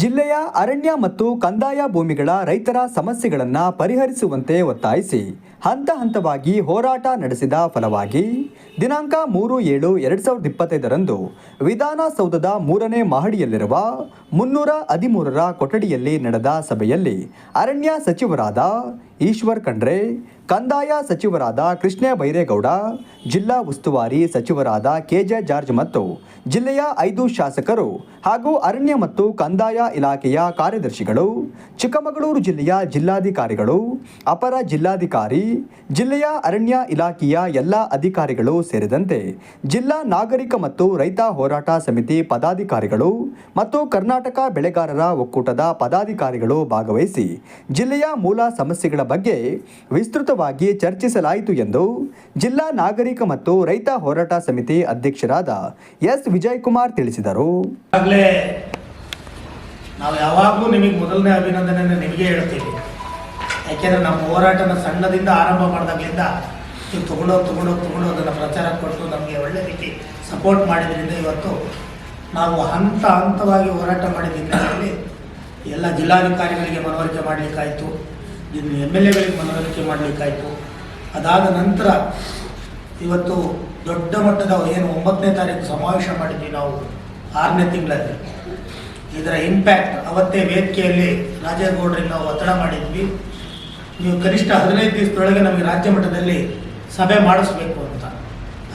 ಜಿಲ್ಲೆಯ ಅರಣ್ಯ ಮತ್ತು ಕಂದಾಯ ಭೂಮಿಗಳ ರೈತರ ಸಮಸ್ಯೆಗಳನ್ನು ಪರಿಹರಿಸುವಂತೆ ಒತ್ತಾಯಿಸಿ ಹಂತ ಹಂತವಾಗಿ ಹೋರಾಟ ನಡೆಸಿದ ಫಲವಾಗಿ ದಿನಾಂಕ ಮೂರು ಏಳು ಎರಡು ಸಾವಿರದ ಇಪ್ಪತ್ತೈದರಂದು ವಿಧಾನಸೌಧದ ಮೂರನೇ ಮಹಡಿಯಲ್ಲಿರುವ ಮುನ್ನೂರ ಹದಿಮೂರರ ಕೊಠಡಿಯಲ್ಲಿ ನಡೆದ ಸಭೆಯಲ್ಲಿ ಅರಣ್ಯ ಸಚಿವರಾದ ಈಶ್ವರ್ ಖಂಡ್ರೆ. ಕಂದಾಯ ಸಚಿವರಾದ ಕೃಷ್ಣ ಬೈರೇಗೌಡ, ಜಿಲ್ಲಾ ಉಸ್ತುವಾರಿ ಸಚಿವರಾದ ಕೆಜೆ ಜಾರ್ಜ್ ಮತ್ತು ಜಿಲ್ಲೆಯ ಐದು ಶಾಸಕರು ಹಾಗೂ ಅರಣ್ಯ ಮತ್ತು ಕಂದಾಯ ಇಲಾಖೆಯ ಕಾರ್ಯದರ್ಶಿಗಳು, ಚಿಕ್ಕಮಗಳೂರು ಜಿಲ್ಲೆಯ ಜಿಲ್ಲಾಧಿಕಾರಿಗಳು, ಅಪರ ಜಿಲ್ಲಾಧಿಕಾರಿ, ಜಿಲ್ಲೆಯ ಅರಣ್ಯ ಇಲಾಖೆಯ ಎಲ್ಲ ಅಧಿಕಾರಿಗಳು ಸೇರಿದಂತೆ ಜಿಲ್ಲಾ ನಾಗರಿಕ ಮತ್ತು ರೈತ ಹೋರಾಟ ಸಮಿತಿ ಪದಾಧಿಕಾರಿಗಳು ಮತ್ತು ಕರ್ನಾಟಕ ಬೆಳೆಗಾರರ ಒಕ್ಕೂಟದ ಪದಾಧಿಕಾರಿಗಳು ಭಾಗವಹಿಸಿ ಜಿಲ್ಲೆಯ ಮೂಲ ಸಮಸ್ಯೆಗಳ ಬಗ್ಗೆ ವಿಸ್ತೃತವಾಗಿ ಚರ್ಚಿಸಲಾಯಿತು ಎಂದು ಜಿಲ್ಲಾ ನಾಗರಿಕ ಮತ್ತು ರೈತ ಹೋರಾಟ ಸಮಿತಿ ಅಧ್ಯಕ್ಷರಾದ ಎಸ್. ವಿಜಯಕುಮಾರ್ ತಿಳಿಸಿದರು. ನಾವು ಯಾವಾಗಲೂ ನಿಮಗೆ ಮೊದಲನೇ ಅಭಿನಂದನೆ ನಿಮಗೆ ಹೇಳ್ತೀವಿ. ಯಾಕೆಂದರೆ ನಮ್ಮ ಹೋರಾಟನ ಸಣ್ಣದಿಂದ ಆರಂಭ ಮಾಡಿದಾಗಲಿಂದ ನೀವು ತೊಗೊಂಡೋಗಿ ತೊಗೊಂಡೋಗಿ ತೊಗೊಂಡು ಅದನ್ನು ಪ್ರಚಾರ ಕೊಟ್ಟು ನಮಗೆ ಒಳ್ಳೆ ರೀತಿ ಸಪೋರ್ಟ್ ಮಾಡಿದ್ರಿಂದ ಇವತ್ತು ನಾವು ಹಂತ ಹಂತವಾಗಿ ಹೋರಾಟ ಮಾಡಿದ ಎಲ್ಲ ಜಿಲ್ಲಾಧಿಕಾರಿಗಳಿಗೆ ಮನವರಿಕೆ ಮಾಡಲಿಕ್ಕಾಯಿತು. ಇನ್ನು ಎಂ ಎಲ್ ಎಗಳಿಗೆ ಮನವರಿಕೆ ಮಾಡಬೇಕಾಯಿತು ಅದಾದ ನಂತರ ಇವತ್ತು ದೊಡ್ಡ ಮಟ್ಟದ ಏನು ಒಂಬತ್ತನೇ ತಾರೀಕು ಸಮಾವೇಶ ಮಾಡಿದ್ವಿ ನಾವು ಆರನೇ ತಿಂಗಳಲ್ಲಿ. ಇದರ ಇಂಪ್ಯಾಕ್ಟ್ ಅವತ್ತೇ ವೇದಿಕೆಯಲ್ಲಿ ರಾಜೇಗೌಡರಿಗೆ ನಾವು ಒತ್ತಡ ಮಾಡಿದ್ವಿ. ನೀವು ಕನಿಷ್ಠ ಹದಿನೈದು ದಿವಸದೊಳಗೆ ನಮಗೆ ರಾಜ್ಯ ಮಟ್ಟದಲ್ಲಿ ಸಭೆ ಮಾಡಿಸ್ಬೇಕು ಅಂತ.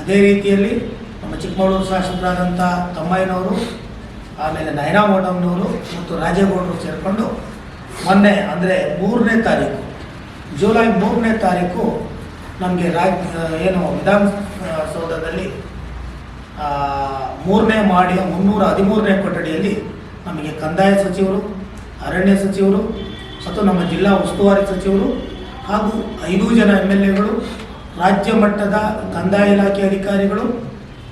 ಅದೇ ರೀತಿಯಲ್ಲಿ ನಮ್ಮ ಚಿಕ್ಕಮಗಳೂರು ಶಾಸಕರಾದಂಥ ತಮ್ಮಯ್ಯನವರು, ಆಮೇಲೆ ನಯನಾ ಮೋಡಮ್ನವರು ಮತ್ತು ರಾಜೇಗೌಡರು ಸೇರಿಕೊಂಡು ಮೊನ್ನೆ, ಅಂದರೆ ಮೂರನೇ ತಾರೀಕು, ಜುಲೈ ಮೂರನೇ ತಾರೀಕು ನಮಗೆ ರಾಜ್ ಏನು ವಿಧಾನಸೌಧದಲ್ಲಿ ಮೂರನೇ ಮಾಡಿಯ ಮುನ್ನೂರ ಹದಿಮೂರನೇ ಕೊಠಡಿಯಲ್ಲಿ ನಮಗೆ ಕಂದಾಯ ಸಚಿವರು, ಅರಣ್ಯ ಸಚಿವರು ಮತ್ತು ನಮ್ಮ ಜಿಲ್ಲಾ ಉಸ್ತುವಾರಿ ಸಚಿವರು ಹಾಗೂ ಐದು ಜನ ಎಂ ಎಲ್ ಎಗಳು, ರಾಜ್ಯ ಮಟ್ಟದ ಕಂದಾಯ ಇಲಾಖೆ ಅಧಿಕಾರಿಗಳು,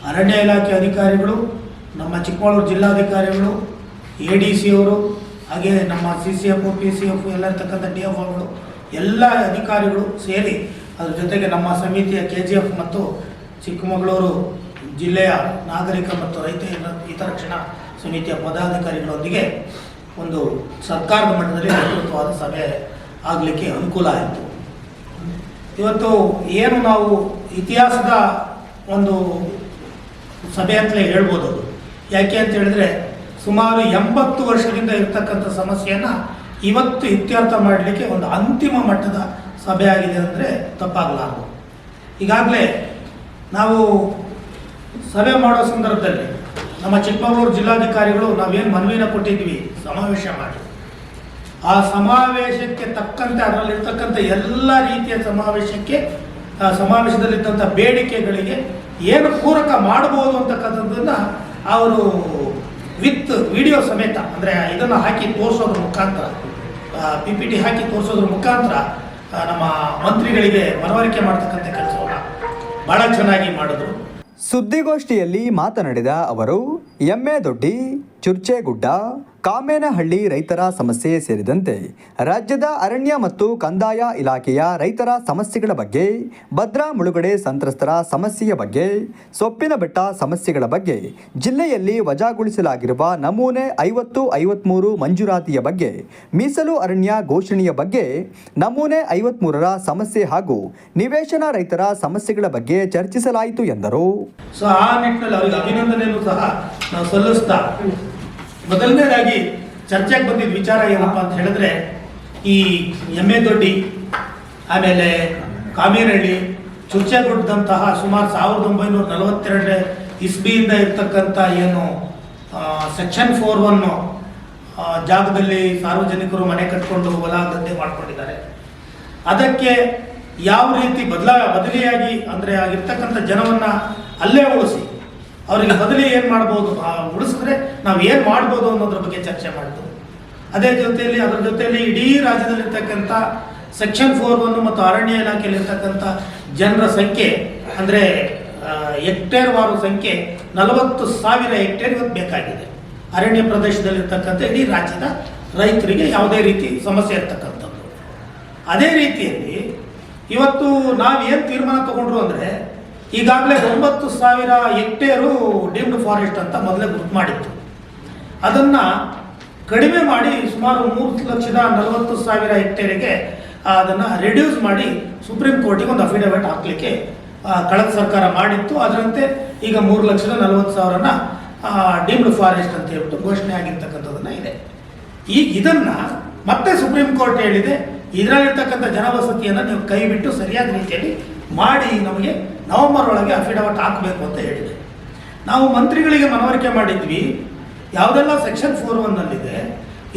ಅರಣ್ಯ ಇಲಾಖೆ ಅಧಿಕಾರಿಗಳು, ನಮ್ಮ ಚಿಕ್ಕಮಗಳೂರು ಜಿಲ್ಲಾಧಿಕಾರಿಗಳು, ಎ ಡಿ ಸಿ ಅವರು ಹಾಗೆ ನಮ್ಮ C C F P C F ಎಲ್ಲ ಇರ್ತಕ್ಕಂಥ ಡಿ ಎಫ್ ಒಗಳು ಎಲ್ಲ ಅಧಿಕಾರಿಗಳು ಸೇರಿ ಅದ್ರ ಜೊತೆಗೆ ನಮ್ಮ ಸಮಿತಿಯ ಕೆ ಜಿ ಎಫ್ ಮತ್ತು ಚಿಕ್ಕಮಗಳೂರು ಜಿಲ್ಲೆಯ ನಾಗರಿಕ ಮತ್ತು ರೈತ ಹಿತ- ಹಿತರಕ್ಷಣಾ ಸಮಿತಿಯ ಪದಾಧಿಕಾರಿಗಳೊಂದಿಗೆ ಒಂದು ಸರ್ಕಾರದ ಮಟ್ಟದಲ್ಲಿ ನೇತೃತ್ವವಾದ ಸಭೆ ಆಗಲಿಕ್ಕೆ ಅನುಕೂಲ ಆಯಿತು. ಇವತ್ತು ಏನು ನಾವು ಇತಿಹಾಸದ ಒಂದು ಸಭೆ ಅಂತಲೇ ಹೇಳ್ಬೋದು ಯಾಕೆ ಅಂತ ಹೇಳಿದ್ರೆ ಸುಮಾರು ಎಂಬತ್ತು ವರ್ಷದಿಂದ ಇರತಕ್ಕಂಥ ಸಮಸ್ಯೆಯನ್ನು ಇವತ್ತು ಇತ್ಯರ್ಥ ಮಾಡಲಿಕ್ಕೆ ಒಂದು ಅಂತಿಮ ಮಟ್ಟದ ಸಭೆ ಆಗಿದೆ ಅಂದರೆ ತಪ್ಪಾಗಲಾರದು. ಈಗಾಗಲೇ ನಾವು ಸಭೆ ಮಾಡೋ ಸಂದರ್ಭದಲ್ಲಿ ನಮ್ಮ ಚಿಕ್ಕಮಗಳೂರು ಜಿಲ್ಲಾಧಿಕಾರಿಗಳು ನಾವೇನು ಮನವಿನ ಕೊಟ್ಟಿದ್ವಿ, ಸಮಾವೇಶ ಮಾಡಿ. ಆ ಸಮಾವೇಶಕ್ಕೆ ತಕ್ಕಂತೆ ಅದರಲ್ಲಿರ್ತಕ್ಕಂಥ ಎಲ್ಲ ರೀತಿಯ ಸಮಾವೇಶಕ್ಕೆ ಸಮಾವೇಶದಲ್ಲಿದ್ದಂಥ ಬೇಡಿಕೆಗಳಿಗೆ ಏನು ಪೂರಕ ಮಾಡಬಹುದು ಅಂತಕ್ಕಂಥದ್ದನ್ನು ಅವರು ವಿತ್ ವಿಡಿಯೋ ಸಮೇತ, ಅಂದರೆ ಇದನ್ನು ಹಾಕಿ ತೋರಿಸೋದ್ರ ಮುಖಾಂತರ ಪಿ ಪಿ ಟಿ ಹಾಕಿ ತೋರಿಸೋದ್ರ ಮುಖಾಂತರ ನಮ್ಮ ಮಂತ್ರಿಗಳಿಗೆ ಮನವರಿಕೆ ಮಾಡ್ತಕ್ಕಂಥ ಕೆಲಸವನ್ನು ಭಾಳ ಚೆನ್ನಾಗಿ ಮಾಡಿದ್ರು. ಸುದ್ದಿಗೋಷ್ಠಿಯಲ್ಲಿ ಮಾತನಾಡಿದ ಅವರು ಎಮ್ಮೆ ದೊಡ್ಡಿ ಚುರ್ಚೆಗುಡ್ಡ, ಕಾಮೇನಹಳ್ಳಿ ರೈತರ ಸಮಸ್ಯೆ ಸೇರಿದಂತೆ ರಾಜ್ಯದ ಅರಣ್ಯ ಮತ್ತು ಕಂದಾಯ ಇಲಾಖೆಯ ರೈತರ ಸಮಸ್ಯೆಗಳ ಬಗ್ಗೆ, ಭದ್ರಾ ಮುಳುಗಡೆ ಸಂತ್ರಸ್ತರ ಸಮಸ್ಯೆಯ ಬಗ್ಗೆ ಸೊಪ್ಪಿನ ಬೆಟ್ಟ ಸಮಸ್ಯೆಗಳ ಬಗ್ಗೆ, ಜಿಲ್ಲೆಯಲ್ಲಿ ವಜಾಗೊಳಿಸಲಾಗಿರುವ ನಮೂನೆ ಐವತ್ತು ಐವತ್ಮೂರು ಮಂಜೂರಾತಿಯ ಬಗ್ಗೆ, ಮೀಸಲು ಅರಣ್ಯ ಘೋಷಣೆಯ ಬಗ್ಗೆ, ನಮೂನೆ ಐವತ್ಮೂರರ ಸಮಸ್ಯೆ ಹಾಗೂ ನಿವೇಶನ ರೈತರ ಸಮಸ್ಯೆಗಳ ಬಗ್ಗೆ ಚರ್ಚಿಸಲಾಯಿತು ಎಂದರು. ಮೊದಲನೇದಾಗಿ ಚರ್ಚೆಗೆ ಬಂದಿದ್ದ ವಿಚಾರ ಏನಪ್ಪ ಅಂತ ಹೇಳಿದ್ರೆ, ಈ ಎಮ್ಮೆ ದೊಡ್ಡಿ, ಆಮೇಲೆ ಕಾಮೇನಹಳ್ಳಿ ಚುರ್ಚೆಗುಡ್ಡದಂತಹ ಸುಮಾರು ಸಾವಿರದ ಒಂಬೈನೂರ ನಲವತ್ತೆರಡನೇ ಇಸ್ಬಿಯಿಂದ ಇರ್ತಕ್ಕಂಥ ಏನು ಸೆಕ್ಷನ್ ಫೋರ್ ಒನ್ ಜಾಗದಲ್ಲಿ ಸಾರ್ವಜನಿಕರು ಮನೆ ಕಟ್ಕೊಂಡು ಹೊಲ ಗದ್ದೆ ಮಾಡ್ಕೊಂಡಿದ್ದಾರೆ. ಅದಕ್ಕೆ ಯಾವ ರೀತಿ ಬದಲಾ, ಬದಲಿಯಾಗಿ ಅಂದರೆ ಆಗಿರ್ತಕ್ಕಂಥ ಜನವನ್ನು ಅಲ್ಲೇ ಉಳಿಸಿ ಅವರಿಗೆ ಬದಲಿ ಏನು ಮಾಡ್ಬೋದು? ಉಳಿಸಿದ್ರೆ ನಾವು ಏನು ಮಾಡ್ಬೋದು ಅನ್ನೋದ್ರ ಬಗ್ಗೆ ಚರ್ಚೆ ಮಾಡ್ತೀವಿ. ಅದೇ ಜೊತೆಯಲ್ಲಿ ಅದರ ಜೊತೆಯಲ್ಲಿ ಇಡೀ ರಾಜ್ಯದಲ್ಲಿರ್ತಕ್ಕಂಥ ಸೆಕ್ಷನ್ ಫೋರ್ ಒನ್ ಮತ್ತು ಅರಣ್ಯ ಇಲಾಖೆಯಲ್ಲಿರ್ತಕ್ಕಂಥ ಜನರ ಸಂಖ್ಯೆ, ಅಂದರೆ ಹೆಕ್ಟೇರ್ ವಾರು ಸಂಖ್ಯೆ ನಲವತ್ತು ಸಾವಿರ ಹೆಕ್ಟೇರ್ ಇವತ್ತು ಬೇಕಾಗಿದೆ. ಅರಣ್ಯ ಪ್ರದೇಶದಲ್ಲಿರ್ತಕ್ಕಂಥ ಇಡೀ ರಾಜ್ಯದ ರೈತರಿಗೆ ಯಾವುದೇ ರೀತಿ ಸಮಸ್ಯೆ ಇರ್ತಕ್ಕಂಥದ್ದು. ಅದೇ ರೀತಿಯಲ್ಲಿ ಇವತ್ತು ನಾವು ಏನು ತೀರ್ಮಾನ ತಗೊಂಡ್ರು ಅಂದರೆ ಈಗಾಗಲೇ ಒಂಬತ್ತು ಸಾವಿರ ಹೆಕ್ಟೇರು ಡೀಮ್ಡ್ ಫಾರೆಸ್ಟ್ ಅಂತ ಮೊದಲೇ ಗುರುತು ಮಾಡಿತ್ತು. ಅದನ್ನು ಕಡಿಮೆ ಮಾಡಿ ಸುಮಾರು ಮೂರು ಲಕ್ಷದ ನಲವತ್ತು ಸಾವಿರ ಹೆಕ್ಟೇರಿಗೆ ಅದನ್ನು ರಿಡ್ಯೂಸ್ ಮಾಡಿ ಸುಪ್ರೀಂ ಕೋರ್ಟಿಗೆ ಒಂದು ಅಫಿಡವಿಟ್ ಹಾಕಲಿಕ್ಕೆ ಕಳೆದ ಸರ್ಕಾರ ಮಾಡಿತ್ತು. ಅದರಂತೆ ಈಗ ಮೂರು ಲಕ್ಷದ ನಲವತ್ತು ಸಾವಿರನ ಡೀಮ್ಡ್ ಫಾರೆಸ್ಟ್ ಅಂತ ಹೇಳ್ಬಿಟ್ಟು ಘೋಷಣೆ ಆಗಿರ್ತಕ್ಕಂಥದ್ದನ್ನು ಇದೆ. ಈಗ ಇದನ್ನು ಮತ್ತೆ ಸುಪ್ರೀಂ ಕೋರ್ಟ್ ಹೇಳಿದೆ. ಇದರಲ್ಲಿರ್ತಕ್ಕಂಥ ಜನವಸತಿಯನ್ನು ನೀವು ಕೈ ಬಿಟ್ಟು ಸರಿಯಾದ ರೀತಿಯಲ್ಲಿ ಮಾಡಿ ನಮಗೆ ನವೆಂಬರ್ ಒಳಗೆ ಅಫಿಡವಿಟ್ ಹಾಕಬೇಕು ಅಂತ ಹೇಳಿದೆ. ನಾವು ಮಂತ್ರಿಗಳಿಗೆ ಮನವರಿಕೆ ಮಾಡಿದ್ವಿ. ಯಾವುದೆಲ್ಲ ಸೆಕ್ಷನ್ ಫೋರ್ ಒನ್ನಲ್ಲಿದೆ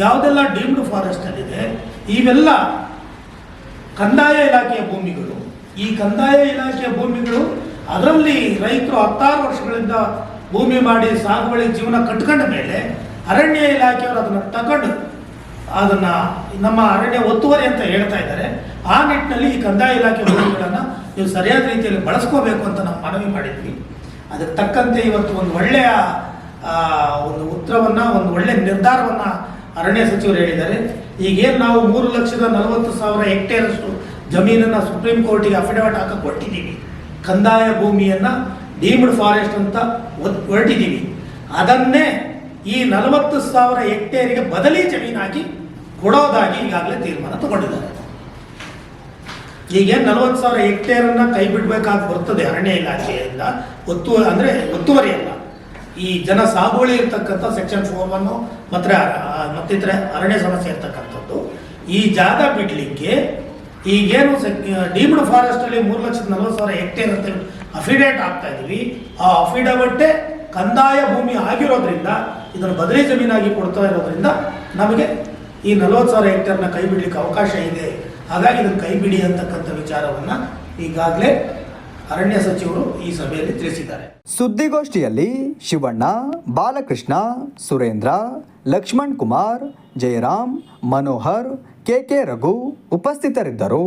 ಯಾವುದೆಲ್ಲ ಡೀಮ್ಡ್ ಫಾರೆಸ್ಟಲ್ಲಿದೆ ಇವೆಲ್ಲ ಕಂದಾಯ ಇಲಾಖೆಯ ಭೂಮಿಗಳು. ಈ ಕಂದಾಯ ಇಲಾಖೆಯ ಭೂಮಿಗಳು ಅದರಲ್ಲಿ ರೈತರು ಹತ್ತಾರು ವರ್ಷಗಳಿಂದ ಭೂಮಿ ಮಾಡಿ ಸಾಗುವಳಿ ಜೀವನ ಕಟ್ಕೊಂಡ ಮೇಲೆ ಅರಣ್ಯ ಇಲಾಖೆಯವರು ಅದನ್ನು ತಗೊಂಡು ಅದನ್ನು ನಮ್ಮ ಅರಣ್ಯ ಒತ್ತುವರಿ ಅಂತ ಹೇಳ್ತಾ ಇದ್ದಾರೆ. ಆ ನಿಟ್ಟಿನಲ್ಲಿ ಈ ಕಂದಾಯ ಇಲಾಖೆ ಭೂಮಿಗಳನ್ನು ನೀವು ಸರಿಯಾದ ರೀತಿಯಲ್ಲಿ ಬಳಸ್ಕೋಬೇಕು ಅಂತ ನಾವು ಮನವಿ ಮಾಡಿದ್ವಿ. ಅದಕ್ಕೆ ತಕ್ಕಂತೆ ಇವತ್ತು ಒಂದು ಒಳ್ಳೆಯ ಒಂದು ಉತ್ತರವನ್ನು, ಒಂದು ಒಳ್ಳೆಯ ನಿರ್ಧಾರವನ್ನು ಅರಣ್ಯ ಸಚಿವರು ಹೇಳಿದ್ದಾರೆ. ಈಗೇನು ನಾವು ಮೂರು ಲಕ್ಷದ ನಲವತ್ತು ಸಾವಿರ ಹೆಕ್ಟೇರಷ್ಟು ಜಮೀನನ್ನು ಸುಪ್ರೀಂ ಕೋರ್ಟಿಗೆ ಅಫಿಡವಿಟ್ ಹಾಕಕ್ಕೆ ಕೊಟ್ಟಿದ್ದೀವಿ ಕಂದಾಯ ಭೂಮಿಯನ್ನು ಡೀಮ್ಡ್ ಫಾರೆಸ್ಟ್ ಅಂತ ಹೊರಟಿದ್ದೀವಿ. ಅದನ್ನೇ ಈ ನಲವತ್ತು ಸಾವಿರ ಹೆಕ್ಟೇರಿಗೆ ಬದಲಿ ಜಮೀನಾಗಿ ಕೊಡೋದಾಗಿ ಈಗಾಗಲೇ ತೀರ್ಮಾನ ತಗೊಂಡಿದ್ದಾರೆ. ಈಗೇನು ನಲವತ್ತು ಸಾವಿರ ಹೆಕ್ಟೇರನ್ನ ಕೈ ಬಿಡಬೇಕಾಗಿ ಬರ್ತದೆ ಅರಣ್ಯ ಇಲಾಖೆಯಿಂದ. ಒತ್ತು, ಅಂದರೆ ಒತ್ತುವರಿ ಅಲ್ಲ. ಈ ಜನ ಸಾಗುವಳಿ ಇರ್ತಕ್ಕಂಥ ಸೆಕ್ಷನ್ ಫೋರ್ ಒನ್ನು ಮತ್ತೆ ಮತ್ತಿತರ ಅರಣ್ಯ ಸಮಸ್ಯೆ ಇರ್ತಕ್ಕಂಥದ್ದು. ಈ ಜಾಗ ಬಿಡಲಿಕ್ಕೆ ಈಗೇನು ಡೀಮ್ಡ್ ಫಾರೆಸ್ಟಲ್ಲಿ ಮೂರು ಲಕ್ಷದ ನಲವತ್ತು ಸಾವಿರ ಹೆಕ್ಟೇರ್ ಅಂತ ಅಫಿಡೇಟ್ ಆಗ್ತಾ ಇದೀವಿ. ಆ ಅಫಿಡವಿಟ್ಟೇ ಕಂದಾಯ ಭೂಮಿ ಆಗಿರೋದ್ರಿಂದ, ಇದನ್ನು ಬದಲಿ ಜಮೀನಾಗಿ ಕೊಡ್ತಾ ಇರೋದ್ರಿಂದ ನಮಗೆ ಈ ನಲವತ್ತು ಸಾವಿರ ಹೆಕ್ಟೇರ್ನ ಕೈ ಬಿಡ್ಲಿಕ್ಕೆ ಅವಕಾಶ ಇದೆ. ಹಾಗಾಗಿ ಇದನ್ನು ಕೈಬಿಡಿ ಅಂತಕ್ಕಂಥ ವಿಚಾರವನ್ನ ಈಗಾಗಲೇ ಅರಣ್ಯ ಸಚಿವರು ಈ ಸಭೆಯಲ್ಲಿ ತಿಳಿಸಿದ್ದಾರೆ. ಸುದ್ದಿಗೋಷ್ಠಿಯಲ್ಲಿ ಶಿವಣ್ಣ, ಬಾಲಕೃಷ್ಣ, ಸುರೇಂದ್ರ, ಲಕ್ಷ್ಮಣ್ ಕುಮಾರ್, ಜಯರಾಮ್, ಮನೋಹರ್ ಕೆಕೆ ರಘು ಉಪಸ್ಥಿತರಿದ್ದರು.